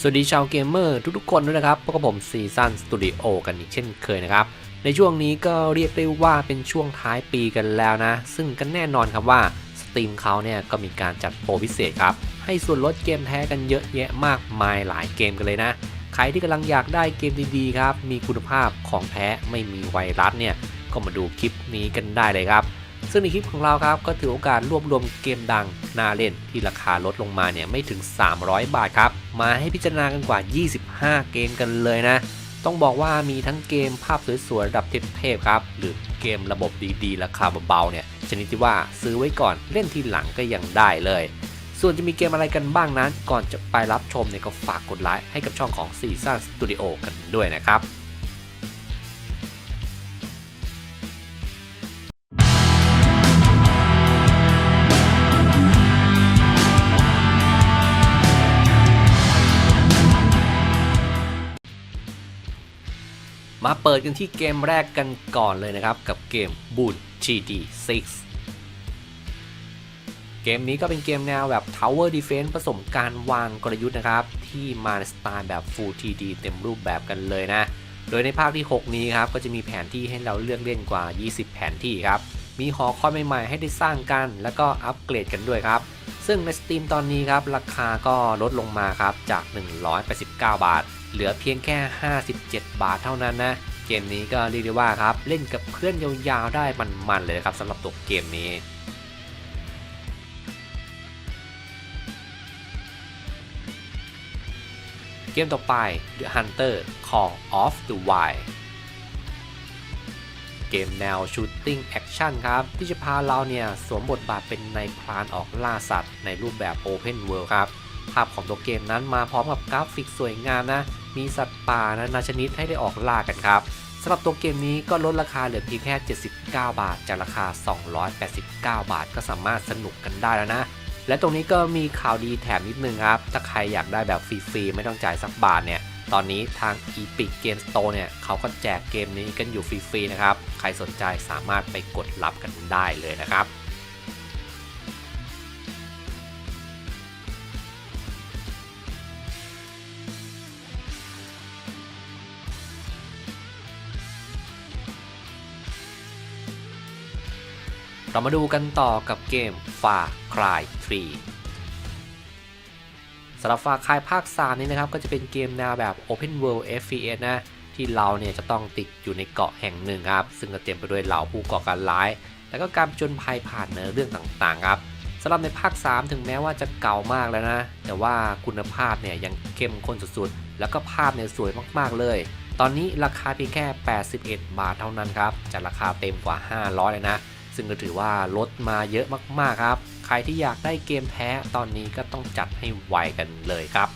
สวัสดีชาวเกมเมอร์ทุกๆคนด้วยนะครับ พบกับผมซีซันสตูดิโอกันอีกเช่นเคยนะครับ ในช่วงนี้ก็เรียกได้ว่าเป็นช่วงท้ายปีกันแล้วนะ ซึ่งก็แน่นอนครับว่าสตรีมเขาเนี่ยก็มีการจัดโปรพิเศษครับ ให้ส่วนลดเกมแท้กันเยอะแยะมากมายหลายเกมกันเลยนะ ใครที่กำลังอยากได้เกมดีๆครับ มีคุณภาพของแท้ไม่มีไวรัสเนี่ย ก็มาดูคลิปนี้กันได้เลยครับ ซึ่งในคลิปของเราครับก็ถือโอกาสรวบรวมเกมดังน่าเล่นที่ราคาลดลงมาเนี่ยไม่ถึง 300 บาทครับ มาให้พิจารณากันกว่า 25 เกมกันเลยนะ ต้องบอกว่ามีทั้งเกมภาพสวยๆระดับเทพๆครับ หรือเกมระบบดีๆ ราคาเบาๆเนี่ยชนิดที่ว่าซื้อไว้ก่อนเล่นทีหลังก็ยังได้เลย ส่วนจะมีเกมอะไรกันบ้างนั้น ก่อนจะไปรับชมเนี่ยก็ฝากกดไลค์ให้กับช่องของ Season Studio กันด้วยนะครับ เปิดกันที่เกมแรกกันก่อนเลยนะครับกับเกม Boon GD6 เกมนี้ก็เป็นเกมแนวแบบ Tower Defense ผสมการวางกลยุทธ์นะครับ ที่มาในสไตล์แบบ Full 3D เต็มรูปแบบกันเลยนะ โดยในภาคที่ 6 นี้ครับ ก็จะมีแผนที่ให้เราเลือกเล่นกว่า 20 แผนที่ครับ มีหอคอยใหม่ๆ ให้ได้สร้างกัน แล้วก็อัปเกรดกันด้วยครับ ซึ่งใน Steam ตอนนี้ครับ ราคาก็ลดลงมาครับจาก 189 บาท เหลือเพียงแค่ 57 บาทเท่านั้นนะ เกมนี้ก็เรียกได้ว่าครับเล่นกับเพื่อนยาวๆได้มันๆเลยครับสำหรับตัวเกมนี้เกมต่อไป The Hunter Call of the Wild เกมแนว Shooting Action ครับ ที่จะพาเราเนี่ยสวมบทบาทเป็นนายพรานออกล่าสัตว์ในรูปแบบ Open World ครับ ภาพของตัวเกมนั้นมาพร้อมกับกราฟิกสวยงามนะ มีสัตว์ป่านานาชนิดให้ได้ออกล่ากันครับสำหรับตัวเกมนี้ก็ลดราคาเหลือเพียงแค่ 79 บาท จากราคา 289 บาท ก็สามารถสนุกกันได้แล้วนะ และตรงนี้ก็มีข่าวดีแถมนิดนึงครับ ถ้าใครอยากได้แบบฟรีๆ ไม่ต้องจ่ายสักบาทเนี่ย ตอนนี้ทาง Epic Game Store เนี่ยเขาก็แจกเกมนี้กันอยู่ฟรีๆนะครับ ใครสนใจสามารถไปกดรับกันได้เลยนะครับ เรามาดูกันต่อกับเกม Far Cry 3สำหรับ Far Cry ภาค 3 นี้นะครับ ก็จะเป็นเกมแนวแบบ Open World FPS นะ ที่เราเนี่ยจะต้องติดอยู่ในเกาะแห่งหนึ่งครับ ซึ่งก็เต็มไปด้วยเหล่าผู้ก่อการร้าย แล้วก็การจญภัยผ่านเนื้อเรื่องต่างๆครับสำหรับในภาค 3 ถึงแม้ว่าจะเก่ามากแล้วนะ แต่ว่าคุณภาพเนี่ยยังเข้มข้นสุดๆ แล้วก็ภาพเนี่ยสวยมากๆเลย ตอนนี้ราคาเพียงแค่ 81 บาทเท่านั้นครับจากราคาเต็มกว่า 500 เลยนะ ซึ่งก็ถือว่าลดมาเยอะมากๆครับ ใครที่อยากได้เกมแท้ตอนนี้ก็ต้องจัดให้ไวกันเลยครับ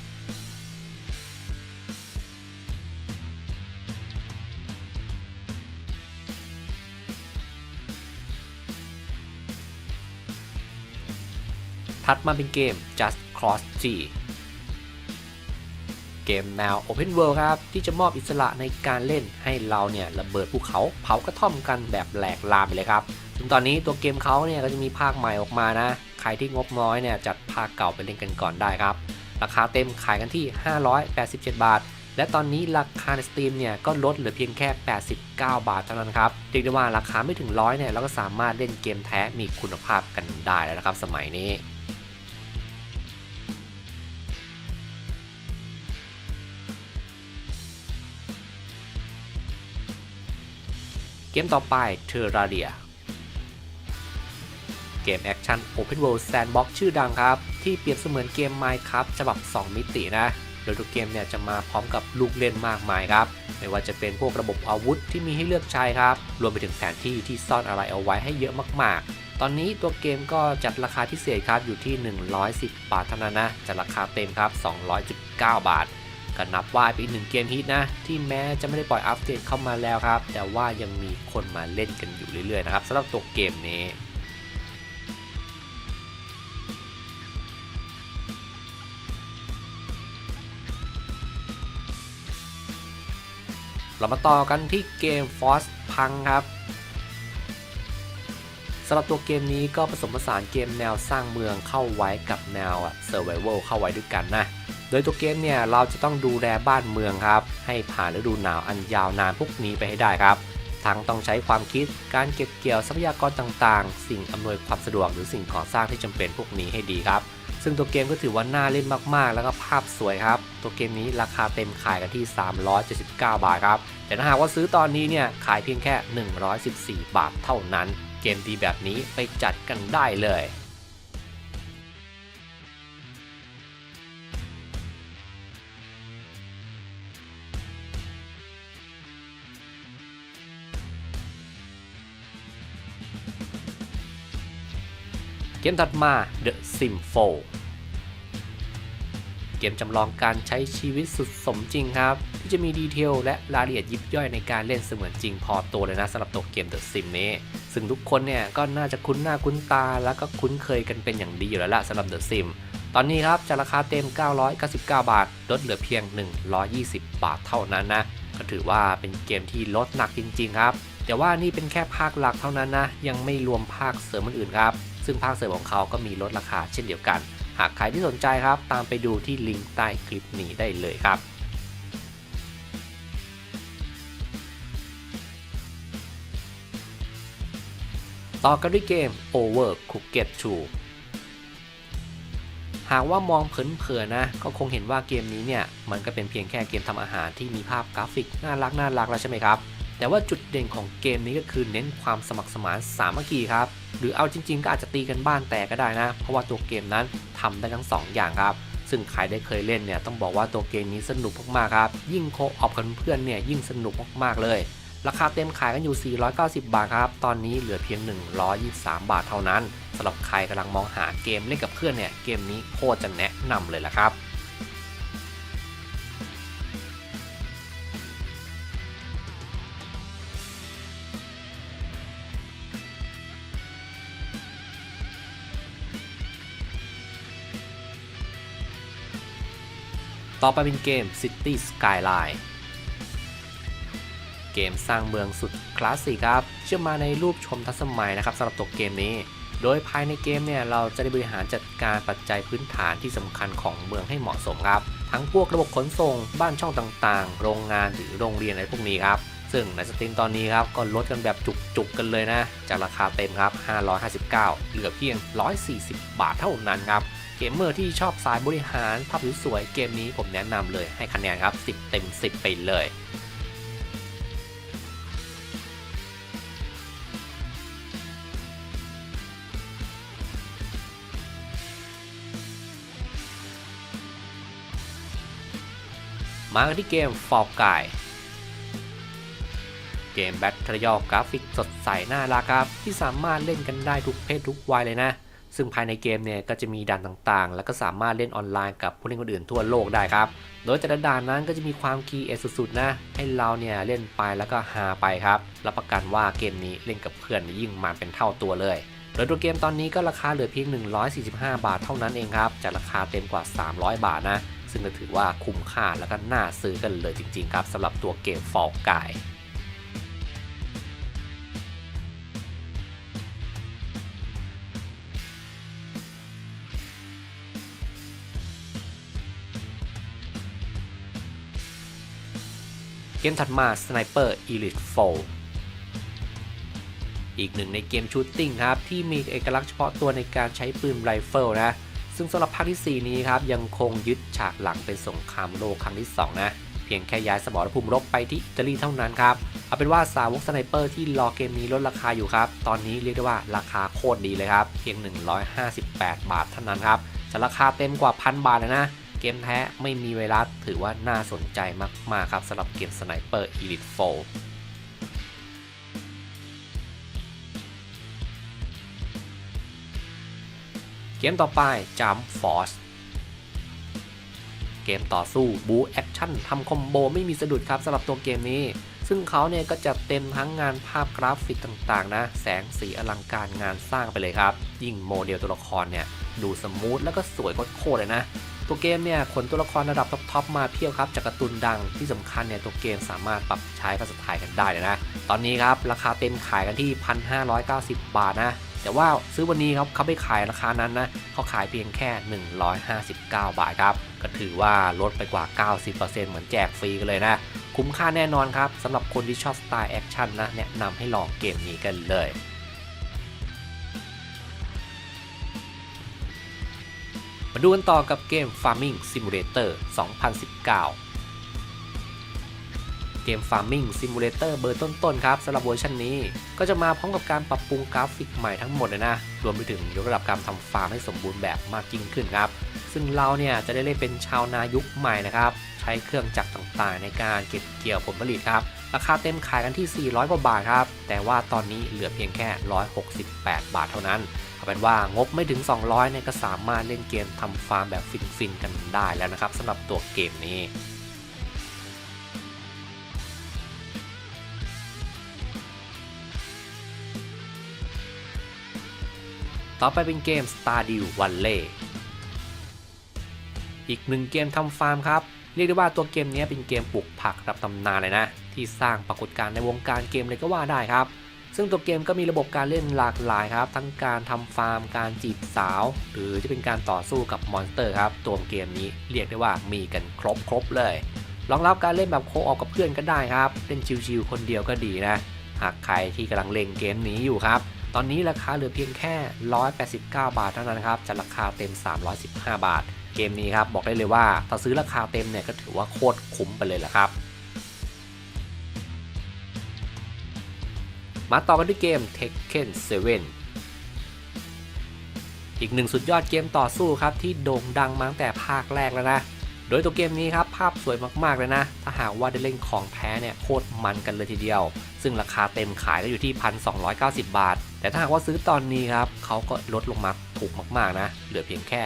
ถัดมาเป็นเกม Just Cross G เกมแนว Open World ครับ ที่จะมอบอิสระในการเล่นให้เราเนี่ยระเบิดภูเขาเผากระท่อมกันแบบแหลกลามไปเลยครับ ถึงตอนนี้ตัวเกมเขาเนี่ยก็จะมีภาคใหม่ออกมานะ ใครที่งบน้อยเนี่ยจัดภาคเก่าไปเล่นกันก่อนได้ครับ ราคาเต็มขายกันที่ 587 บาท และตอนนี้ราคาใน Steam เนี่ยก็ลดเหลือเพียงแค่ 89 บาทเท่านั้นครับเรียกได้ว่าราคาไม่ถึงร้อยเนี่ยเราก็สามารถเล่นเกมแท้มีคุณภาพกันได้แล้วนะครับ สมัยนี้เกมต่อไป Terraria เเกมแอคชั่น Open World Sandbox ชื่อดังครับ ที่เปรียบเสมือนเกม Minecraft ฉบับ 2 มิตินะ โดยทุกเกมเนี่ยจะมาพร้อมกับลูกเล่นมากมายครับ ไม่ว่าจะเป็นพวกระบบอาวุธที่มีให้เลือกใช้ครับ รวมไปถึงแผนที่ที่ซ่อนอะไรเอาไว้ให้เยอะมากๆ ตอนนี้ตัวเกมก็จัดราคาพิเศษครับอยู่ที่ 110 บาทเท่านั้นนะจากราคาเต็มครับ 219 บาทก็นับว่าเป็นอีกหนึ่งเกมฮิตนะ ที่แม้จะไม่ได้ปล่อยอัปเดตเข้ามาแล้วครับ แต่ว่ายังมีคนมาเล่นกันอยู่เรื่อยๆนะครับสำหรับตัวเกมนี้ เรามาต่อกันที่เกม Force พังครับสำหรับตัวเกมนี้ก็ผสมผสานเกมแนวสร้างเมืองเข้าไว้กับแนว Survival เข้าไว้ด้วยกันนะ โดยตัวเกมเนี่ยเราจะต้องดูแลบ้านเมืองครับ ให้ผ่านฤดูหนาวอันยาวนานพวกนี้ไปให้ได้ครับ ทั้งต้องใช้ความคิดการเก็บเกี่ยวทรัพยากรต่างๆ สิ่งอำนวยความสะดวกหรือสิ่งก่อสร้างที่จำเป็นพวกนี้ให้ดีครับ ซึ่งตัวเกมก็ถือว่าน่าเล่นมากๆ แล้วก็ภาพสวยครับ ตัวเกมนี้ราคาเต็มขายกันที่ 379 บาทครับ แต่ถ้าหากว่าซื้อตอนนี้เนี่ยขายเพียงแค่ 114 บาทเท่านั้น เกมดีแบบนี้ไปจัดกันได้เลย เกมถัดมา The Sim 4 เกมจำลองการใช้ชีวิตสุดสมจริงครับ ที่จะมีดีเทลและรายละเอียดยิบย่อยในการเล่นเสมือนจริงพอตัวเลยนะสำหรับตัวเกม The Sim นี้ซึ่งทุกคนเนี่ยก็น่าจะคุ้นหน้าคุ้นตา แล้วก็คุ้นเคยกันเป็นอย่างดีอยู่แล้วละสำหรับ The Sim ตอนนี้ครับจากราคาเต็ม 999 บาท ลดเหลือเพียง 120 บาทเท่านั้นนะ ก็ถือว่าเป็นเกมที่ลดหนักจริง ๆ ครับ แต่ว่านี่เป็นแค่ภาคหลักเท่านั้นนะ ยังไม่รวมภาคเสริมอื่นๆครับ ซึ่งภาคเสริมของเขาก็มีลดราคาเช่นเดียวกัน หากใครที่สนใจครับ ตามไปดูที่ลิงก์ใต้คลิปนี้ได้เลยครับต่อกันด้วยเกม Over Cooked 2 หากว่ามองเผินๆนะ ก็คงเห็นว่าเกมนี้เนี่ย มันก็เป็นเพียงแค่เกมทำอาหารที่มีภาพกราฟิกน่ารักน่ารักแล้วใช่ไหมครับ แต่ว่าจุดเด่นของเกมนี้ก็คือเน้นความสมัครสมานสามัคคีครับ หรือเอาจริง ๆ ก็อาจจะตีกันบ้านแตกก็ได้นะ เพราะว่าตัวเกมนั้นทำได้ทั้ง 2 อย่างครับ ซึ่งใครได้เคยเล่นเนี่ยต้องบอกว่าตัวเกมนี้สนุกมากๆครับ ยิ่งโคออฟกันเพื่อนเนี่ยยิ่งสนุกมากๆเลย ราคาเต็มขายกันอยู่ 490 บาทครับ ตอนนี้เหลือเพียง 123 บาทเท่านั้นสำหรับใครกำลังมองหาเกมเล่นกับเพื่อนเนี่ย เกมนี้โคตรจะแนะนำเลยละครับ ต่อไปเป็นเกม City Skyline เกมสร้างเมืองสุดคลาสสิกครับ เชื่อมมาในรูปชมทันสมัยนะครับสำหรับตัวเกมนี้ โดยภายในเกมเนี่ยเราจะได้บริหารจัดการปัจจัยพื้นฐานที่สำคัญของเมืองให้เหมาะสมครับ ทั้งพวกระบบขนส่ง บ้านช่องต่างๆ โรงงานหรือโรงเรียนอะไรพวกนี้ครับ ซึ่งในสตรีมตอนนี้ครับก็ลดกันแบบจุกๆกันเลยนะ จากราคาเต็มครับ 559 เหลือเพียง 140 บาทเท่านั้นครับ เกมเมอร์ที่ชอบสายบริหารภาพสวยๆเกมนี้ผมแนะนำเลยให้คะแนนครับ 10 เต็ม 10 ไปเลยมากันที่เกม Fall Guy เกมแบทเทอรี่กราฟิกสดใสน่ารักครับ ที่สามารถเล่นกันได้ทุกเพศทุกวัยเลยนะ ซึ่งภายในเกมเนี่ยก็จะมีด่านต่างๆ แล้วก็สามารถเล่นออนไลน์กับผู้เล่นคนอื่นทั่วโลกได้ครับ โดยแต่ละด่านนั้นก็จะมีความคีเอทสุดๆนะ ให้เราเนี่ยเล่นไปแล้วก็หาไปครับ รับประกันว่าเกมนี้เล่นกับเพื่อนยิ่งมันเป็นเท่าตัวเลย โดยตัวเกมตอนนี้ก็ราคาเหลือเพียง 145 บาทเท่านั้นเองครับจากราคาเต็มกว่า 300 บาทนะ ซึ่งก็ถือว่าคุ้มค่าแล้วก็น่าซื้อกันเลยจริงๆครับสำหรับตัวเกม Fall Guy เกมถัดมา Sniper Elite 4 อีกหนึ่งในเกมชูตติ้งครับ ที่มีเอกลักษณ์เฉพาะตัวในการใช้ปืนไรเฟิลนะ ซึ่งสำหรับภาคที่ 4 นี้ครับ ยังคงยึดฉากหลังเป็นสงครามโลกครั้งที่ 2 นะ เพียงแค่ย้ายสมรภูมิรบไปที่อิตาลีเท่านั้นครับ เอาเป็นว่าสาวกสไนเปอร์ที่รอเกมนี้ลดราคาอยู่ครับ ตอนนี้เรียกได้ว่าราคาโคตรดีเลยครับ เพียง 158 บาทเท่านั้นครับจะราคาเต็มกว่าพันบาทเลยนะ เกมแท้ไม่มีไวรัสถือว่าน่าสนใจมาก ๆ ครับสำหรับเกม Sniper Elite 4เกมต่อไป Jump Force เกมต่อสู้บูแอคชั่นทำคอมโบไม่มีสะดุดครับสำหรับตัวเกมนี้ ซึ่งเขาเนี่ยก็จะเต็มทั้งงานภาพกราฟิกต่างๆ นะ แสงสีอลังการงานสร้างไปเลยครับ ยิ่งโมเดลตัวละครเนี่ย ดูสมูทแล้วก็สวยโคตรเลยนะ ตัวเกมเนี่ยขนตัวละครระดับท็อปๆมาเพียบครับจากการ์ตูนดังที่สำคัญเนี่ยตัวเกมสามารถปรับใช้ภาษาไทยกันได้เลยนะ ตอนนี้ครับราคาเต็มขายกันที่ 1,590 บาทนะแต่ว่าซื้อวันนี้ครับเขาไม่ขายราคานั้นนะเขาขายเพียงแค่ 159 บาทครับ ก็ถือว่าลดไปกว่า 90%เหมือนแจกฟรีกันเลยนะ คุ้มค่าแน่นอนครับสำหรับคนที่ชอบสไตล์แอคชั่นนะแนะนำให้ลองเกมนี้กันเลย มาดูกันต่อกับเกม Farming Simulator 2019 เกม Farming Simulator เบอร์ต้นๆครับสำหรับเวอร์ชันนี้ ก็จะมาพร้อมกับการปรับปรุงกราฟิกใหม่ทั้งหมดเลยนะ รวมไปถึงยกระดับการทำฟาร์มให้สมบูรณ์แบบมากยิ่งขึ้นครับ ซึ่งเราเนี่ยจะได้เล่นเป็นชาวนายุคใหม่นะครับ ใช้เครื่องจักรต่างๆ ในการเก็บเกี่ยวผลผลิตครับ ราคาเต็มขายกันที่ 400 กว่าบาทครับ แต่ว่าตอนนี้เหลือเพียงแค่ 168 บาทเท่านั้น เอาเป็นว่างบไม่ถึง 200เนี่ยก็สามารถเล่นเกมทำฟาร์มแบบฟินๆกันได้แล้วนะครับสำหรับตัวเกมนี้ต่อไปเป็นเกม Stardew Valley อีกหนึ่งเกมทำฟาร์มครับ เรียกได้ว่าตัวเกมนี้เป็นเกมปลูกผักรับตำนานเลยนะ ที่สร้างปรากฏการณ์ในวงการเกมเลยก็ว่าได้ครับ ซึ่งตัวเกมก็มีระบบการเล่นหลากหลายครับ ทั้งการทำฟาร์ม การจีบสาว หรือจะเป็นการต่อสู้กับมอนสเตอร์ครับ ตัวเกมนี้เรียกได้ว่ามีกันครบครบเลยรองรับการเล่นแบบโคออกกับเพื่อนก็ได้ครับ เล่นชิวๆคนเดียวก็ดีนะ หากใครที่กำลังเล่นเกมนี้อยู่ครับ ตอนนี้ราคาเหลือเพียงแค่ 189 บาทเท่านั้นครับจากราคาเต็ม 315 บาท เกมนี้ครับบอกได้เลยว่าถ้าซื้อราคาเต็มเนี่ยก็ถือว่าโคตรคุ้มไปเลยแหละครับ มาต่อกันที่เกม Tekken 7 อีกหนึ่งสุดยอดเกมต่อสู้ครับที่โด่งดังมาตั้งแต่ภาคแรกแล้วนะ โดยตัวเกมนี้ครับภาพสวยมากๆเลยนะ ถ้าหากว่าได้เล่นของแท้เนี่ยโคตรมันกันเลยทีเดียว ซึ่งราคาเต็มขายก็อยู่ที่ 1,290 บาท แต่ถ้าหากว่าซื้อตอนนี้ครับเขาก็ลดลงมา ถูกมากๆนะ เหลือเพียงแค่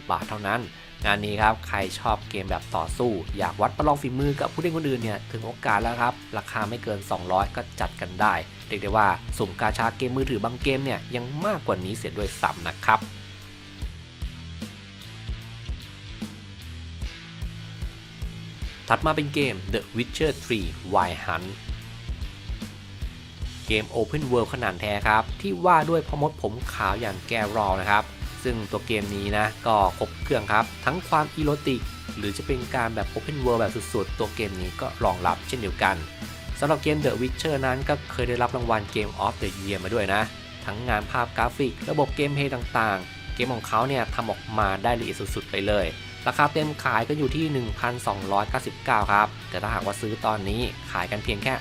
194 บาทเท่านั้น งานนี้ครับ ใครชอบเกมแบบต่อสู้ อยากวัดประลองฝีมือกับผู้เล่นคนอื่นเนี่ย ถึงโอกาสแล้วครับ ราคาไม่เกิน 200 ก็จัดกันได้ เรียกได้ว่าสุ่มกาชาเกมมือถือบางเกมเนี่ยยังมากกว่านี้เสียด้วยซ้ำนะครับถัดมาเป็นเกม The Witcher 3 Wild Hunt เกม Open World ขนาดแท้ครับ ที่ว่าด้วยพอมดผมขาวอย่างแกรอลนะครับ ซึ่งตัวเกมนี้นะก็ครบเครื่องครับ ทั้งความอีโรติก หรือจะเป็นการแบบ Open World แบบสุดๆ ตัวเกมนี้ก็รองรับเช่นเดียวกันสำหรับเกม The Witcher นั้นก็เคยได้รับรางวัล Game of the Year มาด้วยนะ ทั้งงานภาพกราฟิก ระบบเกมเพลย์ต่างๆ เกมของเขาเนี่ยทำออกมาได้ละเอียดสุดๆ ไปเลย ราคาเต็มขายก็อยู่ที่ 1,299 ครับ แต่ถ้าหากว่าซื้อตอนนี้ขายกันเพียงแค่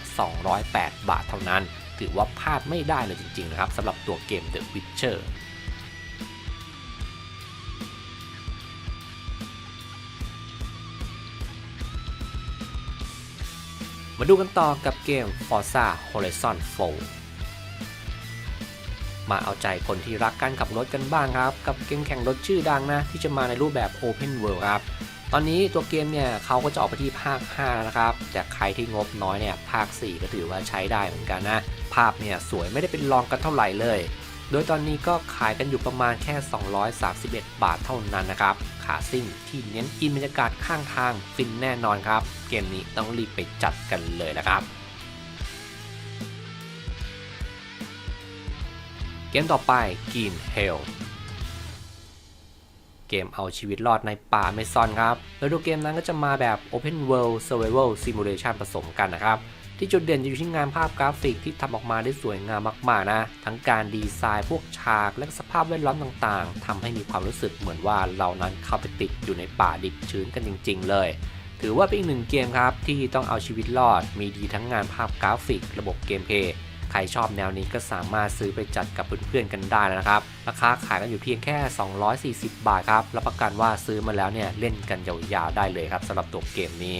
208 บาทเท่านั้น ถือว่าพลาดไม่ได้เลยจริงๆนะครับสำหรับตัวเกม The Witcher มาดูกันต่อกับเกม Forza Horizon 4 มาเอาใจคนที่รักการขับรถกันบ้างครับ กับเกมแข่งรถชื่อดังนะ ที่จะมาในรูปแบบ Open World ครับ ตอนนี้ตัวเกมเนี่ยเขาก็จะออกไปที่ภาค 5 นะครับ แต่ใครที่งบน้อยเนี่ย ภาค 4 ก็ถือว่าใช้ได้เหมือนกันนะ ภาพเนี่ยสวยไม่ได้เป็นรองกันเท่าไหร่เลย โดยตอนนี้ก็ขายกันอยู่ประมาณแค่ 231 บาทเท่านั้นนะครับ ขาซิ่งที่เน้นอินบรรยากาศข้างทางฟินแน่นอนครับ เกมนี้ต้องรีบไปจัดกันเลยนะครับเกมต่อไป Green Hell เกมเอาชีวิตรอดในป่าเมซอนครับโดยตัวเกมนั้นก็จะมาแบบ Open World Survival Simulation ผสมกันนะครับ ที่จุดเด่นจะอยู่ที่งานภาพกราฟิกที่ทำออกมาได้สวยงามมาก ๆ นะ ทั้งการดีไซน์พวกฉากและสภาพแวดล้อมต่างๆทำให้มีความรู้สึกเหมือนว่าเรานั้นเข้าไปติดอยู่ในป่าดิบชื้นกันจริง ๆ เลย ถือว่าเป็นอีกหนึ่งเกมครับ ที่ต้องเอาชีวิตรอด มีดีทั้งงานภาพกราฟิก ระบบเกมเพลย์ใครชอบแนวนี้ก็สามารถซื้อไปจัดกับเพื่อนๆกันได้นะครับ ราคาขายกันอยู่เพียงแค่ 240 บาทครับรับประกันว่าซื้อมาแล้วเนี่ยเล่นกันยาวๆได้เลยครับสำหรับตัวเกมนี้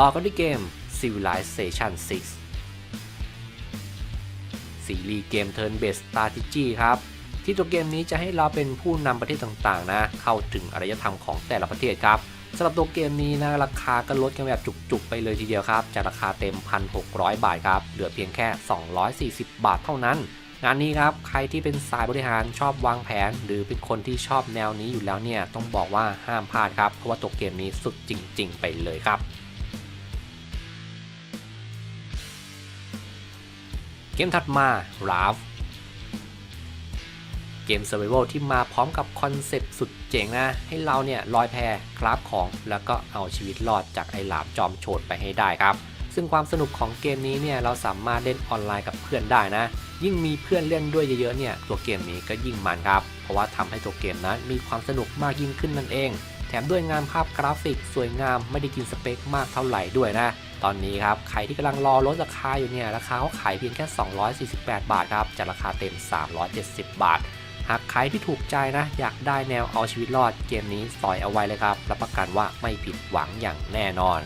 ต่อกันที่เกม Civilization 6 ซีรีส์เกม Turn Based Strategy ครับ ที่ตัวเกมนี้จะให้เราเป็นผู้นำประเทศต่างๆ นะ เข้าถึงอารยธรรมของแต่ละประเทศครับสำหรับตัวเกมนี้นะราคาก็ลดกันแบบจุกๆ ไปเลยทีเดียวครับ จากราคาเต็ม 1,600 บาทครับ เหลือเพียงแค่ 240 บาทเท่านั้น งานนี้ครับ ใครที่เป็นสายบริหารชอบวางแผน หรือเป็นคนที่ชอบแนวนี้อยู่แล้วเนี่ย ต้องบอกว่าห้ามพลาดครับ เพราะว่าตัวเกมนี้สุดจริง ๆ ไปเลยครับ เกมถัดมา Raft เกม Survival ที่มาพร้อมกับคอนเซปต์สุดเจ๋งนะ ให้เราเนี่ยลอยแพคราฟของแล้วก็เอาชีวิตรอดจากไอ้หลามจอมโฉดไปให้ได้ครับ ซึ่งความสนุกของเกมนี้เนี่ยเราสามารถเล่นออนไลน์กับเพื่อนได้นะ ยิ่งมีเพื่อนเล่นด้วยเยอะๆเนี่ยตัวเกมนี้ก็ยิ่งมันครับ เพราะว่าทำให้ตัวเกมนั้นมีความสนุกมากยิ่งขึ้นนั่นเอง แถมด้วยงานภาพกราฟิก สวยงามไม่ได้กินสเปคมากเท่าไหร่ด้วยนะ ตอนนี้ครับใครที่กำลังรอลดราคาอยู่เนี่ยราคาเขาขายเพียงแค่ 248 บาทครับจากราคาเต็ม 370 บาท หากใครที่ถูกใจนะ อยากได้แนวเอาชีวิตรอดเกมนี้สอยเอาไว้เลยครับรับประกันว่าไม่ผิดหวังอย่างแน่นอน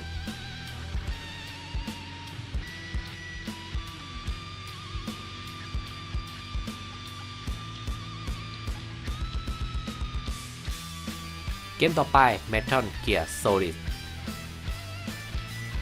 เกมต่อไป Metal Gear Solid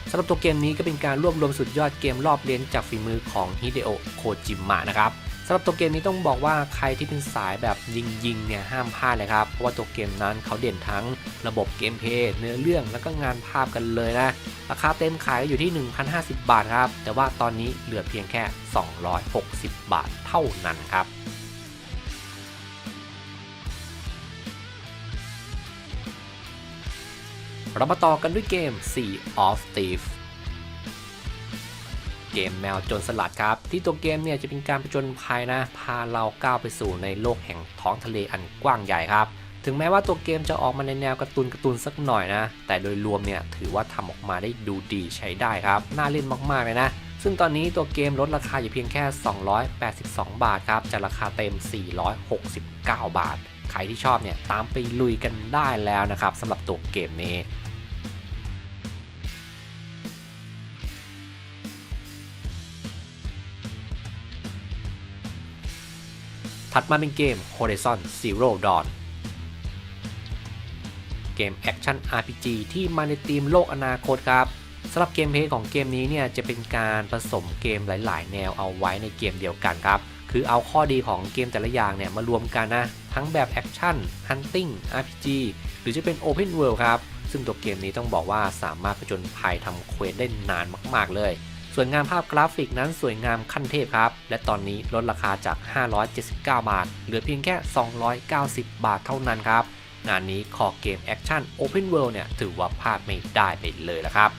สำหรับตัวเกมนี้ก็เป็นการรวบรวมสุดยอดเกมรอบเลียนจากฝีมือของฮิเดโอโคจิมะนะครับสำหรับตัวเกมนี้ต้องบอกว่าใครที่เป็นสายแบบยิงๆเนี่ยห้ามพลาดเลยครับ เพราะว่าตัวเกมนั้นเขาเด่นทั้งระบบเกมเพลย์เนื้อเรื่องแล้วก็งานภาพกันเลยนะ ราคาเต็มขายอยู่ที่ 1,050 บาทครับ แต่ว่าตอนนี้เหลือเพียงแค่ 260 บาทเท่านั้นครับ เรามาต่อกันด้วยเกม Sea of Thieves เกมแมวโจรสลัดครับ ที่ตัวเกมเนี่ยจะเป็นการประจนภัยนะ พาเราก้าวไปสู่ในโลกแห่งท้องทะเลอันกว้างใหญ่ครับ ถึงแม้ว่าตัวเกมจะออกมาในแนวการ์ตูนการ์ตูนสักหน่อยนะ แต่โดยรวมเนี่ยถือว่าทำออกมาได้ดูดีใช้ได้ครับ น่าเล่นมากๆเลยนะ ซึ่งตอนนี้ตัวเกมลดราคาอยู่เพียงแค่ 282 บาทครับจากราคาเต็ม 469 บาท ใครที่ชอบเนี่ยตามไปลุยกันได้แล้วนะครับสำหรับตัวเกมนี้ถัดมาเป็นเกม Horizon Zero Dawn เกมแอคชั่น RPG ที่มาในธีมโลกอนาคตครับสำหรับเกมเพลย์ของเกมนี้เนี่ยจะเป็นการผสมเกมหลาย ๆ แนวเอาไว้ในเกมเดียวกันครับ คือเอาข้อดีของเกมแต่ละอย่างเนี่ยมารวมกันนะ ทั้งแบบแอคชั่น Hunting RPG หรือจะเป็น Open World ครับ ซึ่งตัวเกมนี้ต้องบอกว่าสามารถผจญภัยทำเควสได้นานมาก ๆ เลย ส่วนงานภาพกราฟิกนั้นสวยงามขั้นเทพครับ และตอนนี้ลดราคาจาก 579 บาท เหลือเพียงแค่ 290 บาทเท่านั้นครับ งานนี้คอเกมแอคชั่น Open World เนี่ยถือว่าพลาดไม่ได้ไปเลยละครับ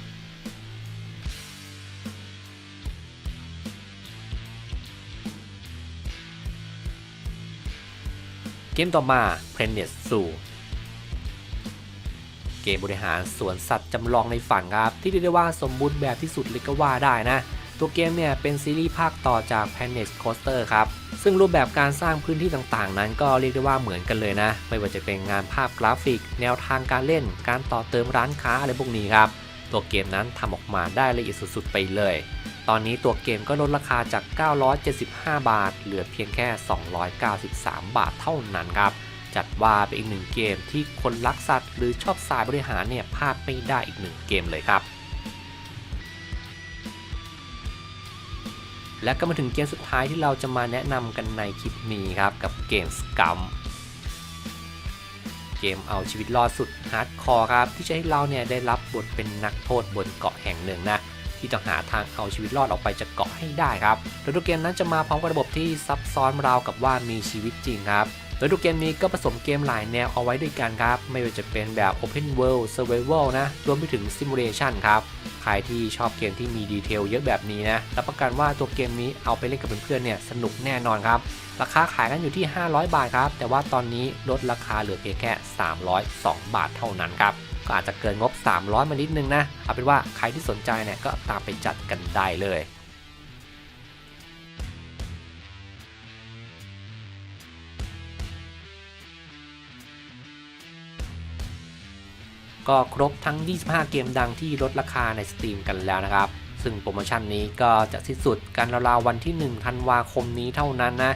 มต่อมา Planet Zoo เกมบริหารสวนสัตว์จำลองในฝันครับ ที่เรียกได้ว่าสมบูรณ์แบบที่สุดเลยก็ว่าได้นะ ตัวเกมเนี่ยเป็นซีรีส์ภาคต่อจาก Planet Coaster ครับ ซึ่งรูปแบบการสร้างพื้นที่ต่างๆ นั้นก็เรียกได้ว่าเหมือนกันเลยนะ ไม่ว่าจะเป็นงานภาพกราฟิก แนวทางการเล่น การต่อเติมร้านค้าอะไรพวกนี้ครับ ตัวเกมนั้นทำออกมาได้ละเอียดสุดๆไปเลย ตอนนี้ตัวเกมก็ลดราคาจาก 975 บาท เหลือเพียงแค่ 293 บาทเท่านั้นครับ จัดว่าเป็นอีกหนึ่งเกมที่คนรักสัตว์ หรือชอบสายบริหารเนี่ยพลาดไม่ได้อีกหนึ่งเกมเลยครับและก็มาถึงเกมสุดท้ายที่เราจะมาแนะนำกันในคลิปนี้ครับกับเกมสกัมเกมเอาชีวิตรอดสุดฮาร์ดคอร์ครับที่จะให้เราเนี่ยได้รับบทเป็นนักโทษบนเกาะแห่งหนึ่งนะ ที่ต้องหาทางเอาชีวิตรอดออกไปจากเกาะให้ได้ครับโดยตัวเกมนั้นจะมาพร้อมกับระบบที่ซับซ้อนราวกับว่ามีชีวิตจริงครับโดยตัวเกมนี้ก็ผสมเกมหลายแนวเอาไว้ด้วยกันครับ ไม่ว่าจะเป็นแบบ Open World Survival นะ รวมไปถึง Simulation ครับ ใครที่ชอบเกมที่มีดีเทลเยอะแบบนี้นะ รับประกันว่าตัวเกมนี้เอาไปเล่นกับเพื่อนๆเนี่ยสนุกแน่นอนครับ ราคาขายกันอยู่ที่ 500 บาทครับ แต่ว่าตอนนี้ลดราคาเหลือเพียงแค่ 302 บาทเท่านั้นครับ ก็อาจจะเกินงบ 300 มานิดนึงนะเอาเป็นว่าใครที่สนใจเนี่ยก็ตามไปจัดกันได้เลยก็ครบทั้ง 25 เกมดังที่ลดราคาใน Steam กันแล้วนะครับ ซึ่งโปรโมชั่นนี้ก็จะสิ้นสุดกันราวๆวันที่ 1 ธันวาคมนี้เท่านั้นนะ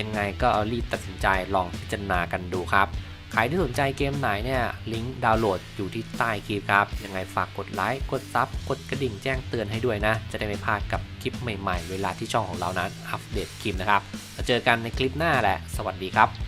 ยังไงก็รีบตัดสินใจลองพิจารณากันดูครับ ใครที่สนใจเกมไหนเนี่ย ลิงก์ดาวน์โหลดอยู่ที่ใต้คลิปครับ ยังไงฝากกดไลค์ กดซับ กดกระดิ่งแจ้งเตือนให้ด้วยนะ จะได้ไม่พลาดกับคลิปใหม่ๆ เวลาที่ช่องของเรานั้นอัปเดตคลิปนะครับ แล้วเจอกันในคลิปหน้าแหละ สวัสดีครับ